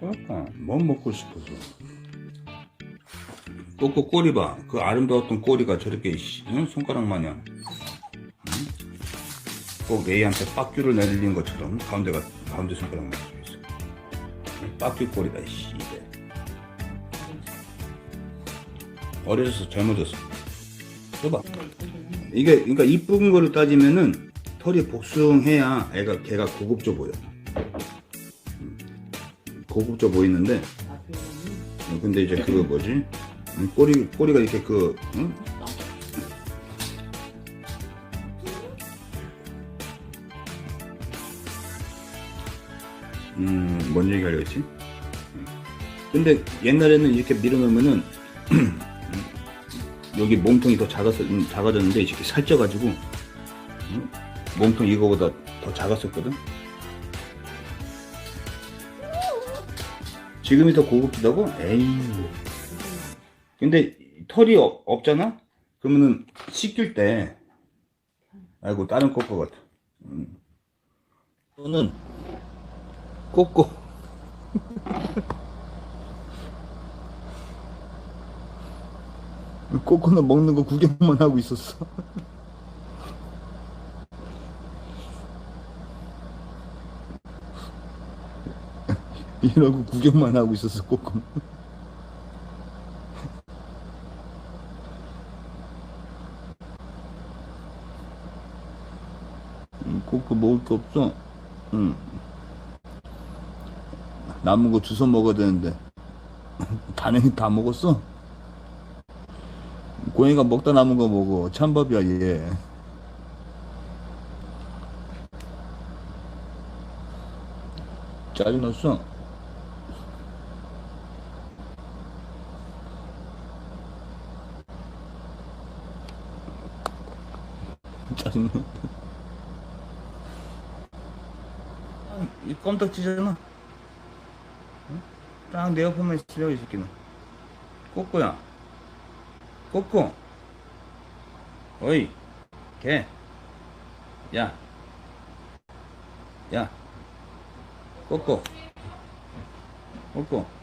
그러니까 뭐 먹고 싶어서 꼬꼬 꼬리 봐. 그 아름다웠던 꼬리가 저렇게 씨, 응? 손가락 마냥 응? 꼭 A한테 빡규를 내리는 것처럼 가운데가 가운데 손가락만 있어. 응? 빡규 꼬리다 씨. 어려져서 젊어졌어. 줘봐. 이게 그러니까 이쁜 거를 따지면은 털이 복숭해야 애가 걔가 고급져 보여. 음. 고급져 보이는데 어, 근데 이제 그거 뭐지? 음, 꼬리 꼬리가 이렇게 그 응? 음, 뭔 얘기 하려 했지? 음. 근데 옛날에는 이렇게 밀어놓으면은 여기 몸통이 더 작았, 음, 작아졌는데 이렇게 살쪄가지고 음? 몸통 이거보다 더 작았었거든. 지금이 더 고급지다고? 에이. 근데 털이 어- 없잖아? 그러면은 씻길 때 아이고 다른 꼬꼬 같아. 음. 너는 꼬꼬. 꼬꼬는 먹는 거 구경만 하고 있었어. 이러고 구경만 하고 있었어, 꼬꼬. 음, 꼬꼬 먹을 게 없어. 응. 남은 거 주워 먹어야 되는데. 단행이 다 먹었어? 고양이가 먹다 남은 거 먹어. 찬밥이야, 얘. 짜증났어. 짜증나. 이 껌딱지잖아. 딱내 옆에만 있으려고 이 새끼는. 꼬꼬야. 꼬꼬. 어이. 개. 야. 야. 꼬꼬. 꼬꼬.